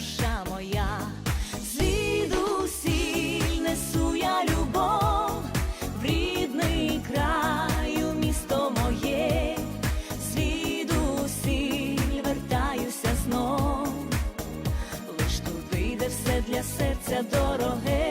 душа моя, звідусіль несу я любов, в рідний краю місто моє, звідусіль вертаюся знов, лиш туди, де все для серця дороге.